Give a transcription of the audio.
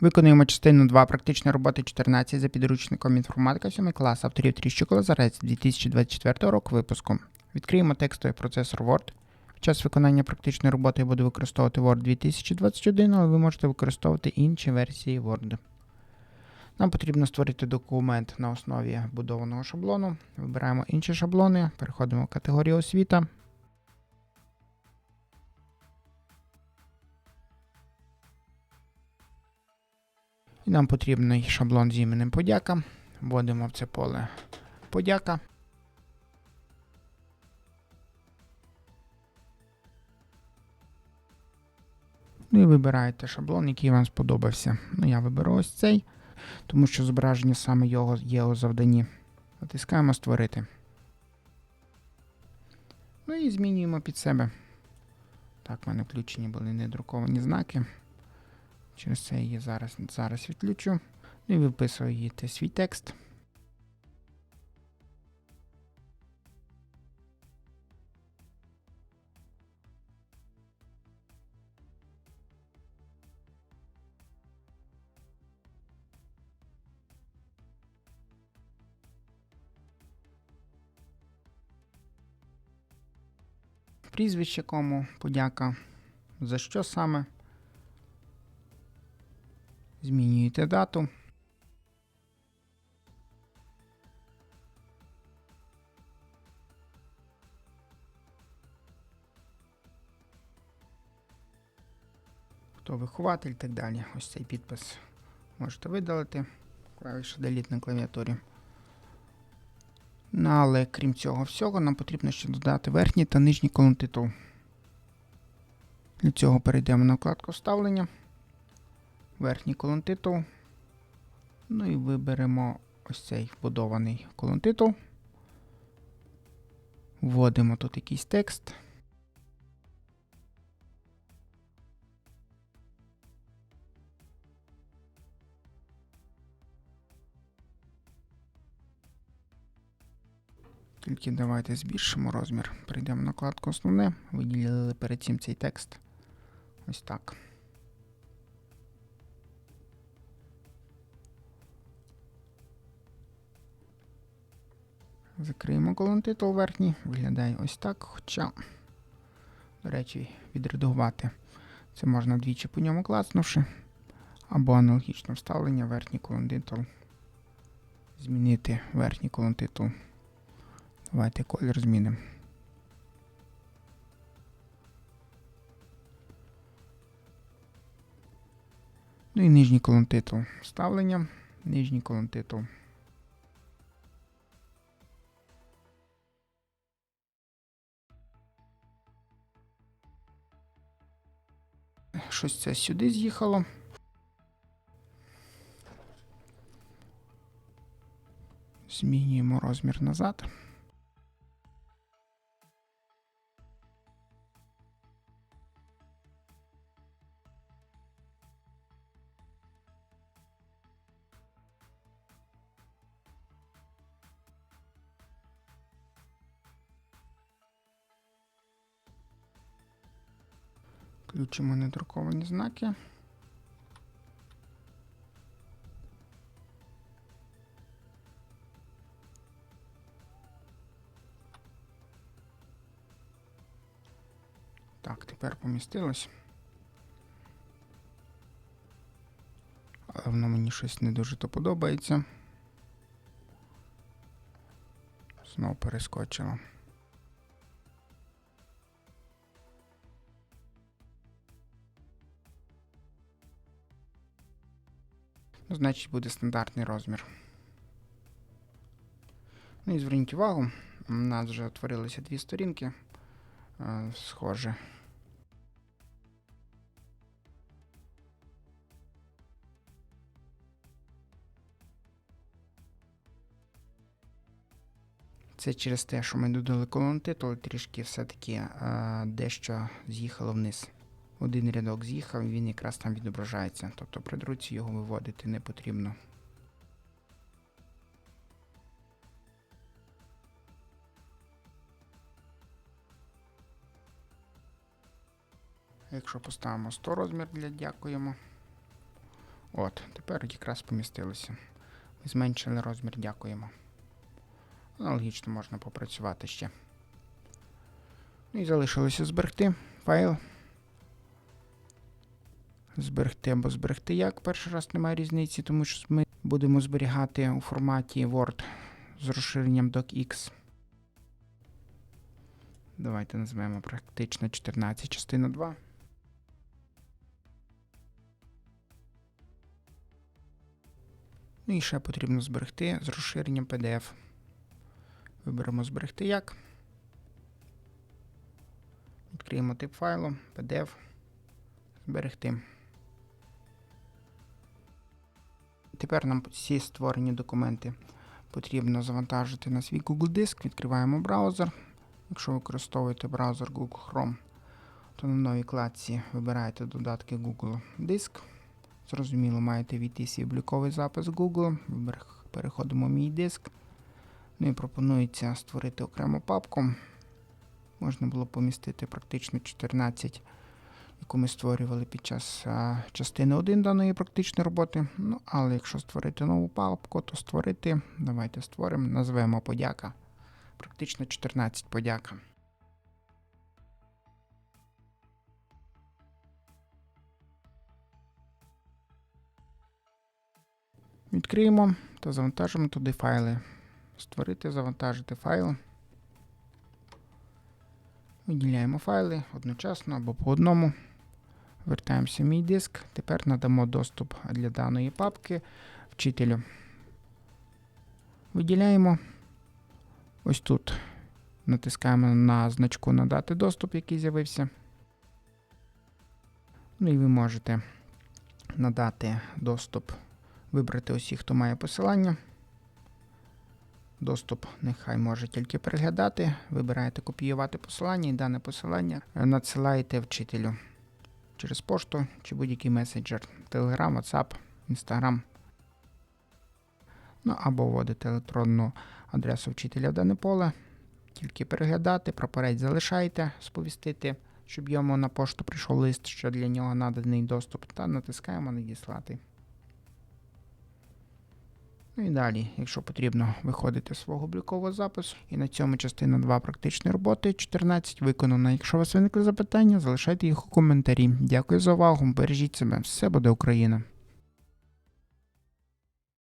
Виконуємо частину 2 практичної роботи 14 за підручником інформатика 7 клас авторів Тріщик Лазарець 2024 року випуску. Відкриємо текстовий процесор Word. Під час виконання практичної роботи я буду використовувати Word 2021, але ви можете використовувати інші версії Word. Нам потрібно створити документ на основі будованого шаблону. Вибираємо інші шаблони, переходимо в категорію освіта. І нам потрібний шаблон з іменем подяка. Вводимо в це поле подяка. Ну і вибираєте шаблон, який вам сподобався. Ну, я виберу ось цей, тому що зображення саме його є у завданні. Натискаємо Створити. Ну і змінюємо під себе. Так, в мене включені були недруковані знаки. Через це я її зараз, зараз відключу. Ну і виписуєте свій текст. Прізвище кому, подяка. За що саме? Змінюєте дату. Хто вихователь і так далі. Ось цей підпис можете видалити. Клавіша Delete на клавіатурі. Ну, але крім цього всього, нам потрібно ще додати верхній та нижній колон титул. Для цього перейдемо на вкладку вставлення верхній колон титул. Ну і виберемо ось цей вбудований колон титул. Вводимо тут якийсь текст. Тільки давайте збільшимо розмір. Прийдемо на вкладку основне. Виділили перед цим цей текст. Ось так. Закриємо колон титул верхній. Виглядає ось так. Хоча, до речі, відредагувати. Це можна двічі по ньому клацнувши. Або аналогічно вставлення верхній колон титул. Змінити верхній колон титул. Давайте колір змінимо. Ну і нижній колон титул. Вставлення. Нижній колон титул. Щось це сюди з'їхало. Змінюємо розмір назад. Включимо недруковані знаки. Так, тепер помістилось. Але воно мені щось не дуже то подобається. Знову перескочило. Значить, буде стандартний розмір. Ну і зверніть увагу, у нас вже утворилися дві сторінки. Е, схоже. Це через те, що ми додали колон титул, трішки все-таки е, дещо з'їхало вниз. Один рядок з'їхав, і він якраз там відображається. Тобто при друці його виводити не потрібно. Якщо поставимо 100 розмір для дякуємо, От, тепер якраз помістилося. Ми зменшили розмір, дякуємо. Аналогічно можна попрацювати ще. Ну і залишилося зберегти файл. Зберегти або зберегти як. Перший раз немає різниці, тому що ми будемо зберігати у форматі Word з розширенням DocX. Давайте назвемо практично 14 частина 2. Ну і ще потрібно зберегти з розширенням PDF. Виберемо зберегти як. Відкриємо тип файлу, PDF, зберегти. Тепер нам всі створені документи потрібно завантажити на свій Google диск. Відкриваємо браузер. Якщо використовуєте браузер Google Chrome, то на новій кладці вибираєте додатки Google Диск. Зрозуміло, маєте війти свій обліковий запис Google. Переходимо в мій диск. Ну і пропонується створити окрему папку. Можна було помістити практично 14, яку ми створювали під час частини 1 даної практичної роботи. Ну, але якщо створити нову папку, то створити, давайте створимо, назвемо подяка. Практично 14 подяка. Відкриємо та завантажимо туди файли. Створити, завантажити файл. Виділяємо файли одночасно або по одному. Вертаємося в мій диск. Тепер надамо доступ для даної папки вчителю. Виділяємо. Ось тут натискаємо на значку Надати доступ, який з'явився. Ну і ви можете надати доступ, вибрати усі, хто має посилання. Доступ нехай може тільки переглядати. Вибираєте копіювати посилання і дане посилання надсилаєте вчителю через пошту чи будь-який месенджер Telegram, WhatsApp, Instagram. Ну або вводите електронну адресу вчителя в дане поле. Тільки переглядати, прапорець залишайте, сповістити, щоб йому на пошту прийшов лист, що для нього наданий доступ, та натискаємо надіслати. Ну і далі, якщо потрібно, виходити з свого облікового запису. І на цьому частина 2 практичної роботи 14 виконана. Якщо у вас виникли запитання, залишайте їх у коментарі. Дякую за увагу, бережіть себе, все буде Україна!